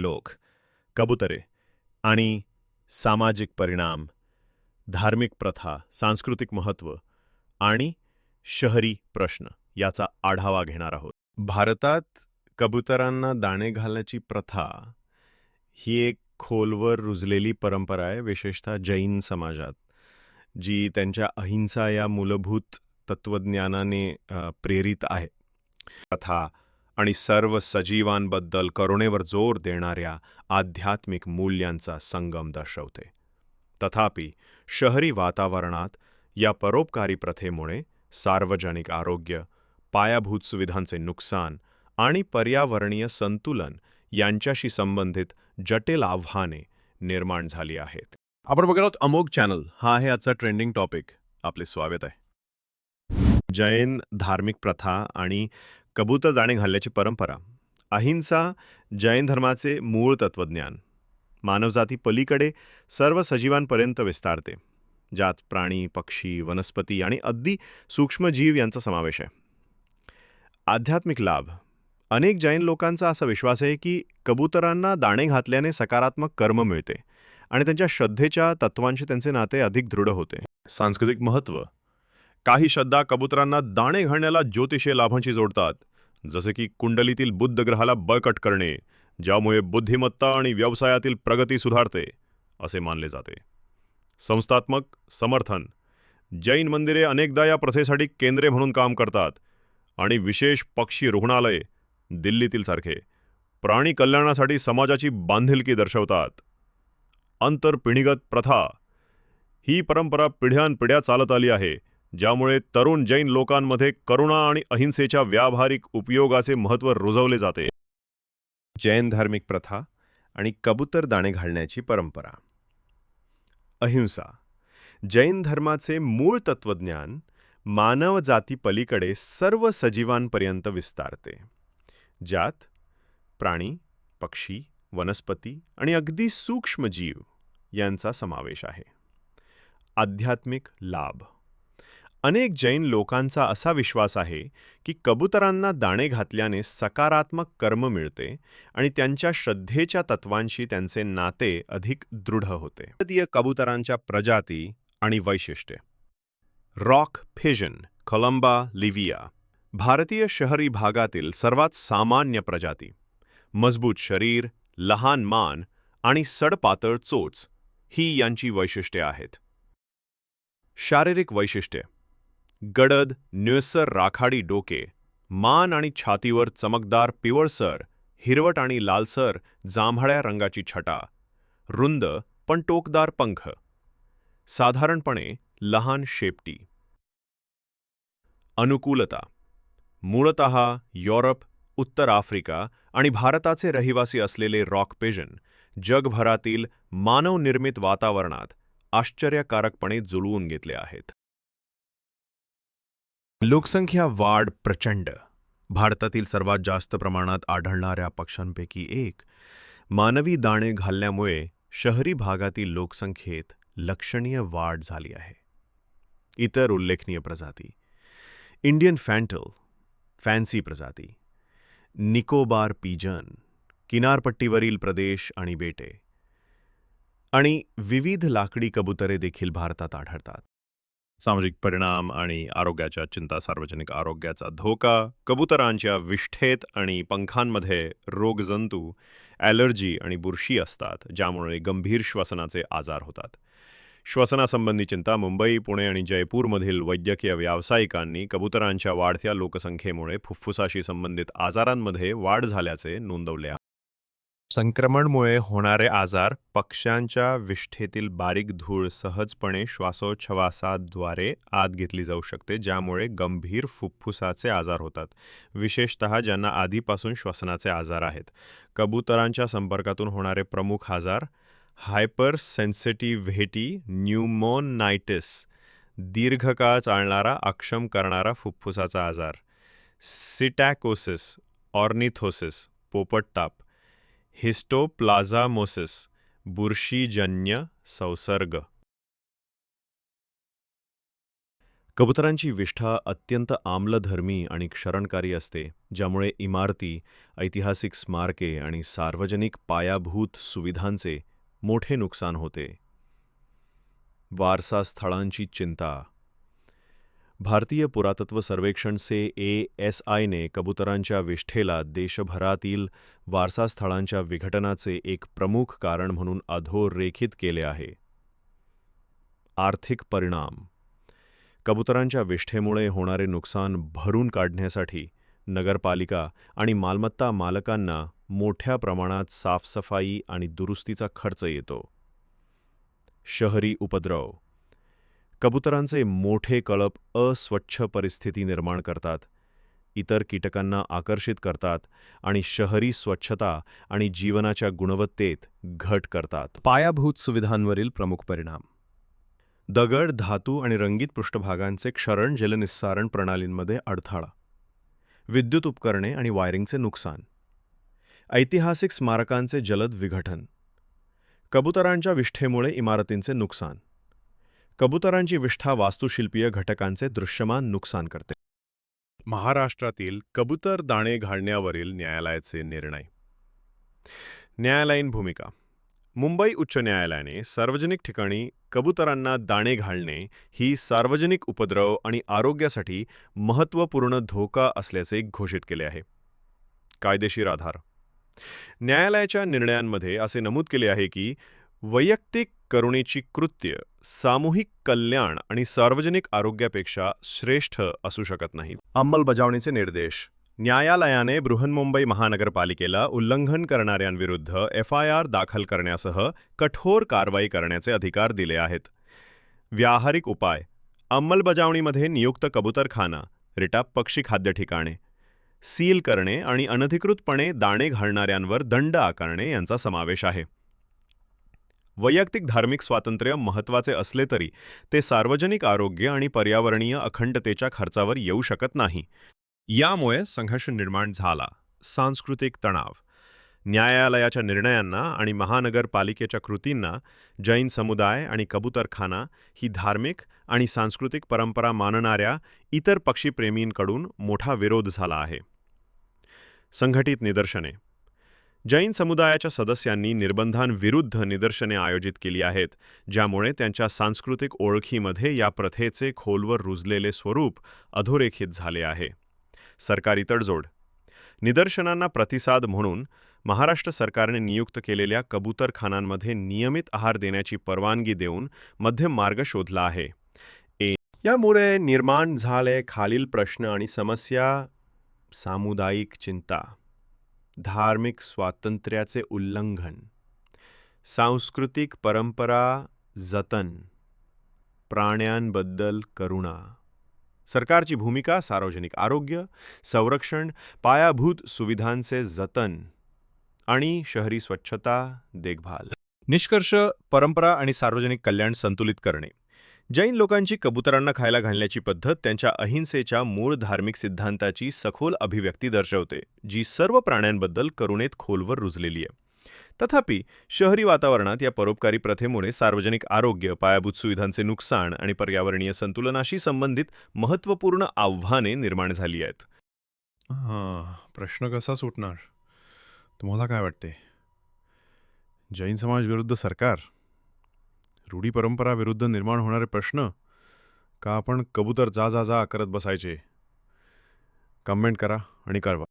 लोक कबुतरे आणि सामाजिक परिणाम धार्मिक प्रथा सांस्कृतिक महत्त्व आणि शहरी प्रश्न याचा आढावा घेणार आहोत. भारतात कबुतरांना दाणे घालण्याची प्रथा ही एक खोलवर रुजलेली परंपरा आहे विशेषतः जैन समाजात जी त्यांच्या अहिंसा या मूलभूत तत्त्वज्ञानाने प्रेरित आहे. प्रथा आणि सर्व सजीवांबद्दल करुणेवर जोर देणाऱ्या आध्यात्मिक मूल्यांचा संगम दर्शवते. तथापि शहरी वातावरणात या परोपकारी प्रथेमुळे सार्वजनिक आरोग्य पायाभूत सुविधांचे नुकसान आणि पर्यावरणीय संतुलन यांच्याशी संबंधित जटिल आव्हाने निर्माण झाली आहेत. आपण बघत आहोत अमोग चॅनल. हा आहे आजचा ट्रेंडिंग टॉपिक. आपले स्वागत आहे. जैन धार्मिक प्रथा आणि कबूतर दाणे घालण्याची परंपरा. अहिंसा जैन धर्माचे मूळ तत्त्वज्ञान. मानवजाती पलीकडे सर्व सजीवांपर्यंत विस्तारते ज्यात प्राणी पक्षी वनस्पती आणि अगदी सूक्ष्मजीव यांचा समावेश आहे. आध्यात्मिक लाभ. अनेक जैन लोकांचा असा विश्वास आहे की कबुतरांना दाणे घातल्याने सकारात्मक कर्म मिळते आणि त्यांच्या श्रद्धेच्या तत्वांशी त्यांचे नाते अधिक दृढ होते. सांस्कृतिक महत्त्व. काही श्रद्धा कबुतरांना दाणे घालण्याला ज्योतिषीय लाभांशी जोडतात जसे की कुंडलीतील बुद्ध ग्रहाला बळकट करणे ज्यामुळे बुद्धिमत्ता आणि व्यवसायातील प्रगती सुधारते असे मानले जाते. संस्थात्मक समर्थन. जैन मंदिरे अनेकदा या प्रथेसाठी केंद्रे म्हणून काम करतात आणि विशेष पक्षी रुग्णालय दिल्लीतील सारखे प्राणी कल्याणासाठी समाजाची बांधिलकी दर्शवतात. आंतरपिढीगत प्रथा. ही परंपरा पिढ्यानपिढ्या चालत आली आहे. ज्यामुळे तरुण जैन लोकांमध्ये करुणा आणि अहिंसेच्या व्यावहारिक उपयोगाचे महत्त्व रुजवले जाते. जैन धार्मिक प्रथा आणि कबूतर दाणे घालण्याची परंपरा. अहिंसा. जैन धर्माचे मूळ तत्त्वज्ञान मानव जातीपलीकडे सर्व सजीवांपर्यंत विस्तारते. ज्यात प्राणी पक्षी वनस्पती आणि अगदी सूक्ष्म जीव यांचा समावेश आहे. आध्यात्मिक लाभ. अनेक जैन लोकांचा असा विश्वास आहे की कबुतरांना दाणे घातल्याने सकारात्मक कर्म मिळते आणि त्यांच्या श्रद्धेच्या तत्वांशी त्यांचे नाते अधिक दृढ होते. भारतीय कबुतरांच्या प्रजाती आणि वैशिष्ट्ये. रॉक फेजन कोलंबा लिव्हिया. भारतीय शहरी भागातील सर्वात सामान्य प्रजाती. मजबूत शरीर लहान मान आणि सडपातळ चोच ही यांची वैशिष्ट्ये आहेत. शारीरिक वैशिष्ट्ये. गडद न्युसर राखाडी डोके मान आणि छातीवर चमकदार पिवळसर हिरवट आणि लालसर जांभळ्या रंगाची छटा रुंद पण टोकदार पंख. साधारणपणे लहान शेपटी. अनुकूलता. मूळत युरोप उत्तर आफ्रिका आणि भारताचे रहिवासी असलेले रॉक पेजन जगभरातील मानवनिर्मित वातावरणात आश्चर्यकारकपणे जुळवून घेतले आहेत. लोकसंख्या वाढ प्रचंड. भारतातील सर्वात जास्त प्रमाणात आढळणाऱ्या पक्ष्यांपैकी एक. मानवी दाणे घालण्यामुळे शहरी भागातील लोकसंख्येत लक्षणीय वाढ झाली आहे. इतर उल्लेखनीय प्रजाती. इंडियन फॅन्टल, फॅन्सी प्रजाती. निकोबार पिजन, किनारपट्टीवरील प्रदेश आणि बेटे. आणि विविध लाकडी कबुतरे देखील भारतात आढळतात. सामाजिक परिणाम आणि आरोग्याच्या चिंता सार्वजनिक आरोग्याचा धोका कबुतरांच्या विष्ठेत आणि पंखांमध्ये रोगजंतू ॲलर्जी आणि बुरशी असतात ज्यामुळे गंभीर श्वसनाचे आजार होतात. श्वसनासंबंधी चिंता मुंबई पुणे आणि जयपूरमधील वैद्यकीय व्यावसायिकांनी कबुतरांच्या वाढत्या लोकसंख्येमुळे फुफ्फुसाशी संबंधित आजारांमध्ये वाढ झाल्याचे नोंदवले आहे. संक्रमणमुळे होणारे आजार पक्ष्यांच्या विष्ठेतील बारीक धूळ सहजपणे श्वासोच्छवासाद्वारे आत घेतली जाऊ शकते ज्यामुळे गंभीर फुफ्फुसाचे आजार होतात. विशेषतः ज्यांना आधीपासून श्वसनाचे आजार आहेत. कबुतरांच्या संपर्कातून होणारे प्रमुख आजार हायपर सेन्सिटिव्हिटी न्यूमोनायटिस दीर्घकाळ चालणारा अक्षम करणारा फुफ्फुसाचा आजार सिटॅकोसिस ऑर्निथोसिस पोपटताप हिस्टोप्लाझामोसिस बुरशीजन्य संसर्ग. कबुतरांची विष्ठा अत्यंत आम्लधर्मी आणि क्षरणकारी असते ज्यामुळे इमारती ऐतिहासिक स्मारके आणि सार्वजनिक पायाभूत सुविधांचे मोठे नुकसान होते. वारसा स्थळांची चिंता भारतीय पुरातत्व सर्वेक्षणचे ए एस आयने कबुतरांच्या विष्ठेला देशभरातील वारसास्थळांच्या विघटनाचे एक प्रमुख कारण म्हणून अधोरेखित केले आहे. आर्थिक परिणाम. कबुतरांच्या विष्ठेमुळे होणारे नुकसान भरून काढण्यासाठी नगरपालिका आणि मालमत्ता मालकांना मोठ्या प्रमाणात साफसफाई आणि दुरुस्तीचा खर्च येतो. शहरी उपद्रव. कबुतरांचे मोठे कळप अस्वच्छ परिस्थिती निर्माण करतात. इतर कीटकांना आकर्षित करतात आणि शहरी स्वच्छता आणि जीवनाच्या गुणवत्तेत घट करतात. पायाभूत सुविधांवरील प्रमुख परिणाम. दगड धातू आणि रंगीत पृष्ठभागांचे क्षरण जलनिस्सारण प्रणालींमध्ये अडथळा. विद्युत उपकरणे आणि वायरिंगचे नुकसान. ऐतिहासिक स्मारकांचे जलद विघटन. कबुतरांच्या विष्ठेमुळे इमारतींचे नुकसान. कबुतरांची विष्ठा वास्तुशिल्पीय घटकांचे दृश्यमान नुकसान करते. महाराष्ट्रातील कबूतर दाणे घालण्यावरील न्यायालयाचे निर्णय. न्यायालयीन भूमिका. मुंबई उच्च न्यायालयाने सार्वजनिक ठिकाणी कबुतरांना दाणे घालणे ही सार्वजनिक उपद्रव आणि आरोग्यासाठी महत्त्वपूर्ण धोका असल्याचे घोषित केले आहे. कायदेशीर आधार. न्यायालयाच्या निर्णयांमध्ये असे नमूद केले आहे की वैयक्तिक करुणेची कृत्य सामूहिक कल्याण आणि सार्वजनिक आरोग्यापेक्षा श्रेष्ठ असू शकत नाहीत. अंमलबजावणीचे निर्देश. न्यायालयाने बृहन्मुंबई महानगरपालिकेला उल्लंघन करणाऱ्यांविरुद्ध एफ आय आर दाखल करण्यासह कठोर कारवाई करण्याचे अधिकार दिले आहेत. व्यावहारिक उपाय. अंमलबजावणीमध्ये नियुक्त कबूतरखाना रिटाप पक्षी खाद्य ठिकाणे सील करणे आणि अनधिकृतपणे दाणे घालणाऱ्यांवर दंड आकारणे यांचा समावेश आहे. वैयक्तिक धार्मिक स्वातंत्र्य महत्त्वाचे असले तरी ते सार्वजनिक आरोग्य आणि पर्यावरणीय अखंडतेच्या खर्चावर येऊ शकत नाही. यामुळे संघर्ष निर्माण झाला. सांस्कृतिक तणाव. न्यायालयाच्या निर्णयांना आणि महानगरपालिकेच्या कृतींना जैन समुदाय आणि कबूतरखाना ही धार्मिक आणि सांस्कृतिक परंपरा मानणाऱ्या इतर पक्षीप्रेमींकडून मोठा विरोध झाला आहे. संघटित निदर्शने. जैन समुदायाच्या सदस्यांनी निर्बंधांविरुद्ध निदर्शने आयोजित केली आहेत ज्यामुळे त्यांच्या सांस्कृतिक ओळखीमध्ये या प्रथेचे खोलवर रुजलेले स्वरूप अधोरेखित झाले आहे. सरकारी तडजोड निदर्शनांना प्रतिसाद म्हणून महाराष्ट्र सरकारने नियुक्त केलेल्या कबूतरखानांमध्ये नियमित आहार देण्याची परवानगी देऊन मध्यम मार्ग शोधला आहे. ए यामुळे निर्माण झाले खालील प्रश्न आणि समस्या सामुदायिक चिंता. धार्मिक स्वातंत्र्याचे उल्लंघन. सांस्कृतिक परंपरा जतन. प्राण्यांबद्दल करुणा. सरकारची भूमिका सार्वजनिक आरोग्य संरक्षण पायाभूत सुविधांचे जतन आणि शहरी स्वच्छता देखभाल. निष्कर्ष परंपरा आणि सार्वजनिक कल्याण संतुलित करणे. जैन लोकांची कबुतरांना खायला घालण्याची पद्धत त्यांच्या अहिंसेच्या मूळ धार्मिक सिद्धांताची सखोल अभिव्यक्ती दर्शवते जी सर्व प्राण्यांबद्दल करुणेत खोलवर रुजलेली आहे. तथापि शहरी वातावरणात या परोपकारी प्रथेमुळे सार्वजनिक आरोग्य पायाभूत सुविधांचे नुकसान आणि पर्यावरणीय संतुलनाशी संबंधित महत्त्वपूर्ण आव्हाने निर्माण झाली आहेत. हां प्रश्न कसा सुटणार? तुम्हाला काय वाटते? जैन समाज विरुद्ध सरकार? रूढी परंपरा विरुद्ध निर्माण होणारे प्रश्न का आपण कबूतर जा जा जा करत बसायचे? कमेंट करा आणि कळवा